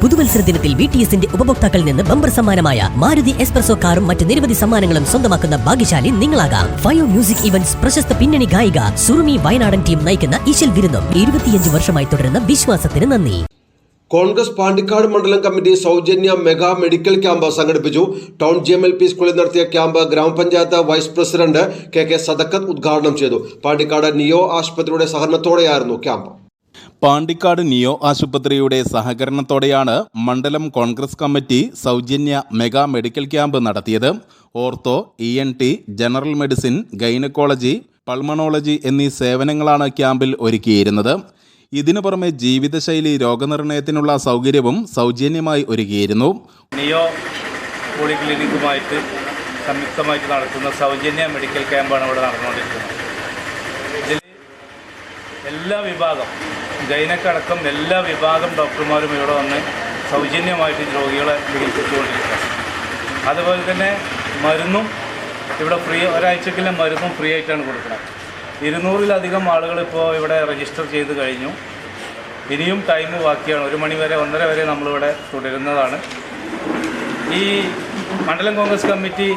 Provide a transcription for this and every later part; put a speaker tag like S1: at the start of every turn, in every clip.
S1: പുതുവത്സര ദിനത്തിൽ V T എസിന്റെ ഉപഭോക്താക്കളിൽ നിന്ന് ബമ്പർ സമ്മാനമായ മാരുതി എസ്പ്രസോ കാറും മറ്റ് നിരവധി സമ്മാനങ്ങളും സ്വന്തമാക്കുന്ന ഭാഗ്യശാലി നിങ്ങളാകാം. ഫയോ മ്യൂസിക് ഇവന്റ്സ് പ്രശസ്ത പിന്നണി ഗായിക സുറുമി വയനാടൻ ടീം നയിക്കുന്ന ഈശൽ വിരുന്നും ഇരുപത്തിയഞ്ച് വർഷമായി തുടരുന്ന വിശ്വാസത്തിന് നന്ദി.
S2: കോൺഗ്രസ് പാണ്ടിക്കാട് മണ്ഡലം കമ്മിറ്റി സൗജന്യ മെഗാ മെഡിക്കൽ ക്യാമ്പ് സംഘടിപ്പിച്ചു. Town G M L P സ്കൂളിൽ നടത്തിയ ക്യാമ്പ് ഗ്രാമപഞ്ചായത്ത് vice president K K Sadakkath ഉദ്ഘാടനം ചെയ്തു. പാണ്ടിക്കാട് നിയോ ആശുപത്രിയുടെ സഹകരണത്തോടെയായിരുന്നു ക്യാമ്പ്.
S3: പാണ്ടിക്കാട് നിയോ ആശുപത്രിയുടെ സഹകരണത്തോടെയാണ് മണ്ഡലം കോൺഗ്രസ് കമ്മിറ്റി സൗജന്യ മെഗാ മെഡിക്കൽ ക്യാമ്പ് നടത്തിയത്. Ortho E N T general medicine gynaecology pulmonology എന്നീ സേവനങ്ങളാണ് ക്യാമ്പിൽ ഒരുക്കിയിരുന്നത്. ഇതിനു പുറമെ ജീവിതശൈലി രോഗനിർണയത്തിനുള്ള സൗകര്യവും സൗജന്യമായി ഒരുക്കിയിരുന്നു.
S4: നിയോ പോളിക്ലിനിക്കുമായിട്ട് സംയുക്തമായിട്ട് നടത്തുന്ന സൗജന്യ മെഡിക്കൽ ക്യാമ്പാണ് ഇവിടെ നടന്നുകൊണ്ടിരിക്കുന്നത്. ഇതിൽ എല്ലാ വിഭാഗം ഗൈനക്കടക്കം എല്ലാ വിഭാഗം ഡോക്ടർമാരും ഇവിടെ വന്ന് സൗജന്യമായിട്ട് രോഗികളെ ചികിത്സിച്ചുകൊണ്ടിരിക്കുക അതുപോലെ തന്നെ മരുന്നും ഇവിടെ ഫ്രീ ഒരാഴ്ചക്കുള്ള മരുന്നും ഫ്രീ ആയിട്ടാണ് കൊടുക്കുന്നത്. ഇരുന്നൂറിലധികം ആളുകൾ ഇപ്പോൾ ഇവിടെ രജിസ്റ്റർ ചെയ്ത് കഴിഞ്ഞു. ഇനിയും ടൈം ബാക്കിയാണ്. ഒരു മണി വരെ ഒന്നര വരെ നമ്മളിവിടെ തുടരുന്നതാണ്. ഈ മണ്ഡലം കോൺഗ്രസ് കമ്മിറ്റി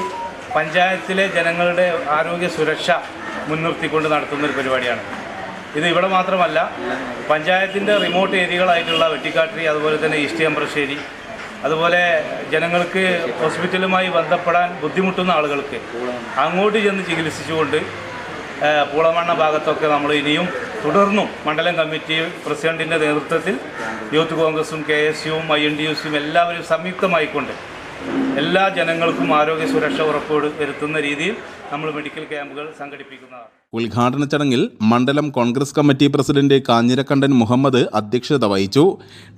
S4: പഞ്ചായത്തിലെ ജനങ്ങളുടെ ആരോഗ്യ സുരക്ഷ മുൻനിർത്തിക്കൊണ്ട് നടത്തുന്ന ഒരു പരിപാടിയാണ്. ഇത് ഇവിടെ മാത്രമല്ല പഞ്ചായത്തിന്റെ റിമോട്ട് ഏരിയകളായിട്ടുള്ള വെട്ടിക്കാട്ടിരി അതുപോലെ തന്നെ ഈസ്റ്റ് അമ്പ്രശ്ശേരി അതുപോലെ ജനങ്ങൾക്ക് ഹോസ്പിറ്റലുമായി ബന്ധപ്പെടാൻ ബുദ്ധിമുട്ടുന്ന ആളുകൾക്ക് അങ്ങോട്ട് ചെന്ന് ചികിത്സിച്ചുകൊണ്ട് പൂളമണ്ണ ഭാഗത്തൊക്കെ നമ്മൾ ഇനിയും തുടർന്നും മണ്ഡലം കമ്മിറ്റി പ്രസിഡന്റിന്റെ നേതൃത്വത്തിൽ യൂത്ത് കോൺഗ്രസും കെ എസ് യുവും ഐ എൻ ഡി എസും എല്ലാവരും സംയുക്തമായിക്കൊണ്ട് എല്ലാ ജനങ്ങൾക്കും ആരോഗ്യ സുരക്ഷ ഉറപ്പ് വരുത്തുന്ന രീതിയിൽ നമ്മൾ മെഡിക്കൽ ക്യാമ്പുകൾ സംഘടിപ്പിക്കുന്നതാണ്.
S3: ഉദ്ഘാടന ചടങ്ങിൽ മണ്ഡലം കോൺഗ്രസ് കമ്മിറ്റി പ്രസിഡന്റ് കാഞ്ഞിരക്കണ്ടൻ മുഹമ്മദ് അധ്യക്ഷത വഹിച്ചു.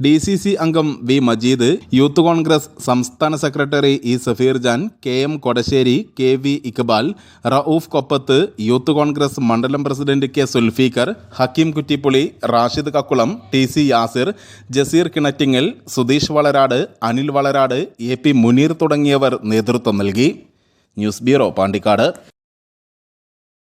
S3: ഡി സി സി അംഗം വി മജീദ് യൂത്ത് കോൺഗ്രസ് സംസ്ഥാന secretary E Safeer Jan K M Kodassery K V Iqbal Rauf Koppath youth Congress മണ്ഡലം president K Sulfeekhar Hakeem Kuttippuli Rashid Kakkulam T C Yasir Jaseer Kinattingal Sudheesh Valarad Anil Valarad A P Muneer തുടങ്ങിയവർ നേതൃത്വം നൽകി. News bureau Pandikkad.